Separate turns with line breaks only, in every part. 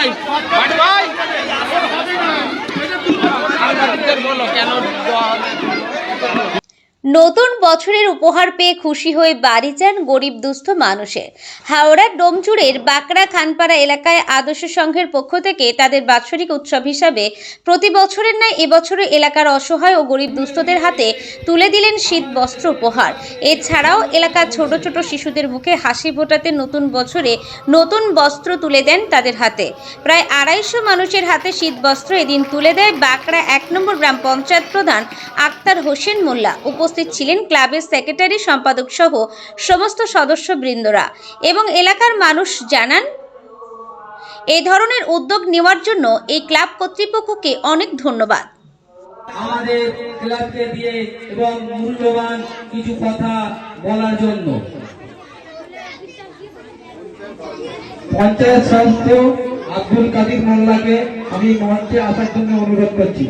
ভাই ভাই। নতুন বছরের উপহার পেয়ে খুশি হয়ে বাড়ি যান গরিব দুস্থ মানুষের হাওড়ার ডোমচুরের বাঁকড়া খানপাড়া এলাকায় আদর্শ সংঘের পক্ষ থেকে তাদের বাৎসরিক উৎসব হিসাবে প্রতি বছরের ন্যায় এবছরও এলাকার অসহায় ও গরিব দুস্থদের হাতে তুলে দিলেন শীত বস্ত্র উপহার। এছাড়াও এলাকার ছোট ছোট শিশুদের মুখে হাসি ফোটাতে নতুন বছরে নতুন বস্ত্র তুলে দেন তাদের হাতে। প্রায় আড়াইশো মানুষের হাতে শীত বস্ত্র এদিন তুলে দেয় বাঁকড়া এক নম্বর গ্রাম পঞ্চায়েত প্রধান আক্তার হোসেন মোল্লা। উপস্থিত ছিলেন ক্লাবের সেক্রেটারি, সম্পাদক সহ সমস্ত সদস্যবৃন্দরা এবং এলাকার মানুষ জানান, এই ধরনের উদ্যোগ নেওয়ার জন্য এই ক্লাব কর্তৃপক্ষকে অনেক ধন্যবাদ।
আমাদের ক্লাবকে দিয়ে এবং মূল্যবান কিছু কথা বলার জন্য। পঞ্চায়েত সদস্য আব্দুল কাদির মোল্লাকে আমি মঞ্চে আসার জন্য অনুরোধ করছি।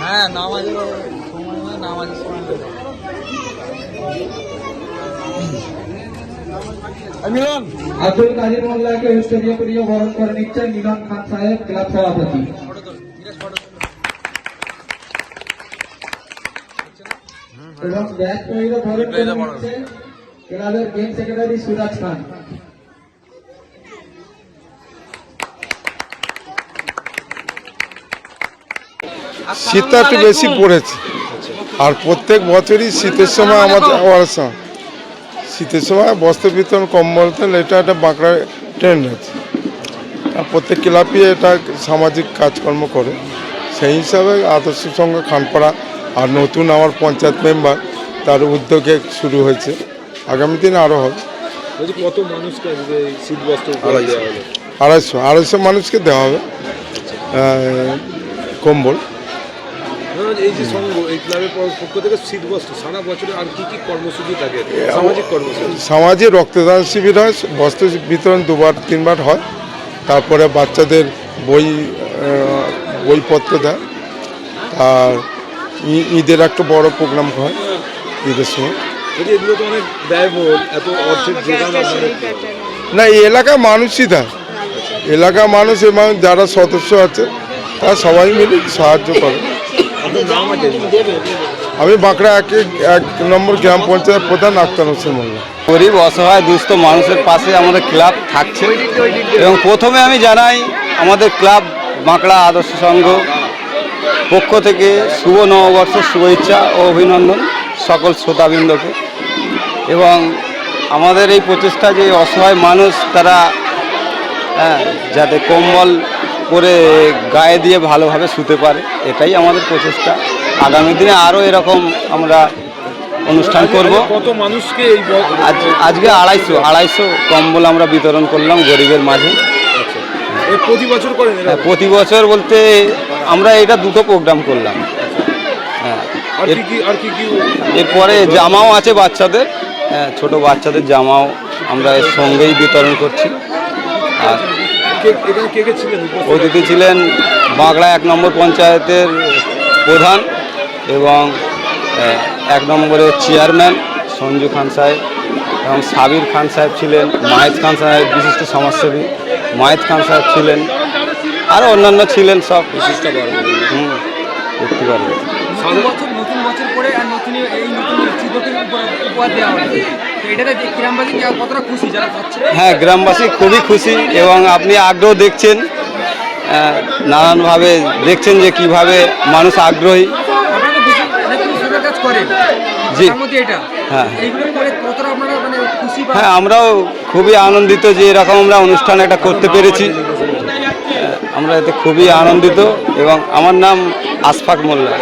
হ্যাঁ নামাজের সময় হয় নামাজের সময় হয়ে যাবে। মিলন।
আব্দুল কাদির মোল্লাকে উত্তরীয় প্রিয় বরণ করে নিচ্ছেন মিলন খান সাহেব ক্লাব সভাপতি। এবং তৈরি বরণ করে নিচ্ছে ক্লাবের গেম সেক্রেটারি সুরাজ খান।
শীতটা একটু বেশি পড়েছে। আর প্রত্যেক বছরই শীতের সময় আমাদের হওয়ার সময় শীতের সময় বস্ত্র বিতরণ কম্বল এটা একটা বাঁকড়া ট্রেন্ড আছে। আর প্রত্যেক ক্লাবই এটা সামাজিক কাজকর্ম করে। সেই হিসাবে আদর্শ সঙ্গ খানপাড়া আর নতুন আমার পঞ্চায়েত মেম্বার তার উদ্যোগে শুরু হয়েছে। আগামী দিনে আরও হবে।
কত মানুষকে শীত বস্ত্র উপহার
আড়াইশো। আড়াইশো। মানুষকে দেওয়া হবে। কম্বল।
এই যে সংঘ এই ক্লাবের পক্ষ থেকে শীত বস্ত্র সারা বছরে আর কি কি কর্মসূচি থাকে? সামাজিক কর্মসূচি?
সমাজে রক্তদান শিবির হয় বস্ত্র বিতরণ দুবার তিনবার হয়। তারপরে বাচ্চাদের বই বইপত্র দেয়। আর ঈদের একটা বড় প্রোগ্রাম হয় ঈদের সময়।
এগুলো তো অনেক ব্যয়বহুল এত অর্থের যোগান
না এই এলাকার মানুষই দেয় এলাকার মানুষ এবং যারা সদস্য আছে তারা সবাই মিলে সাহায্য করে। আমি বাঁকড়া এক এক নম্বর গ্রাম পঞ্চায়েত প্রধান আক্তার হোসেন মোল্লা।
গরিব অসহায় দুস্থ মানুষের পাশে আমাদের ক্লাব থাকছে। এবং প্রথমে আমি জানাই আমাদের ক্লাব বাঁকড়া আদর্শ সংঘ পক্ষ থেকে শুভ নববর্ষ শুভেচ্ছা ও অভিনন্দন সকল শ্রোতাবৃন্দকে। এবং আমাদের এই প্রচেষ্টা যে অসহায় মানুষ তারা হ্যাঁ, যাতে কম্বল করে গায়ে দিয়ে ভালোভাবে শুতে পারে এটাই আমাদের প্রচেষ্টা। আগামী দিনে আরও এরকম আমরা অনুষ্ঠান করব।
কত মানুষকে এই
আজ আজকে আড়াইশো আড়াইশো কম্বল আমরা বিতরণ করলাম গরিবের মাঝে।
প্রতি বছর করেন
হ্যাঁ, প্রতি বছর বলতে আমরা এটা দুটো প্রোগ্রাম করলাম। হ্যাঁ
কি কি
এরপরে জামাও আছে বাচ্চাদের। হ্যাঁ, ছোট বাচ্চাদের জামাও আমরা এর সঙ্গেই বিতরণ করছি। আর অতিথি ছিলেন বাংলা এক নম্বর পঞ্চায়েতের প্রধান এবং এক নম্বরের চেয়ারম্যান সঞ্জু খান সাহেব এবং সাবির খান সাহেব ছিলেন মায়েদ খান সাহেব বিশিষ্ট সমাজসেবী মায়েদ খান সাহেব ছিলেন আরও অন্যান্য ছিলেন সব। বিশিষ্ট হুম করতে পারবে
নতুন বছর করে আর নতুন এই নতুন উপহার দেওয়া
হ্যাঁ গ্রামবাসী খুবই খুশি এবং আপনি আগ্রহ দেখছেন নানানভাবে দেখছেন যে কীভাবে মানুষ আগ্রহী। জি। হ্যাঁ।
মানে
হ্যাঁ আমরাও খুবই আনন্দিত যে এরকম আমরা অনুষ্ঠান একটা করতে পেরেছি। আমরা এতে খুবই আনন্দিত এবং আমার নাম আশফাক মোল্লা।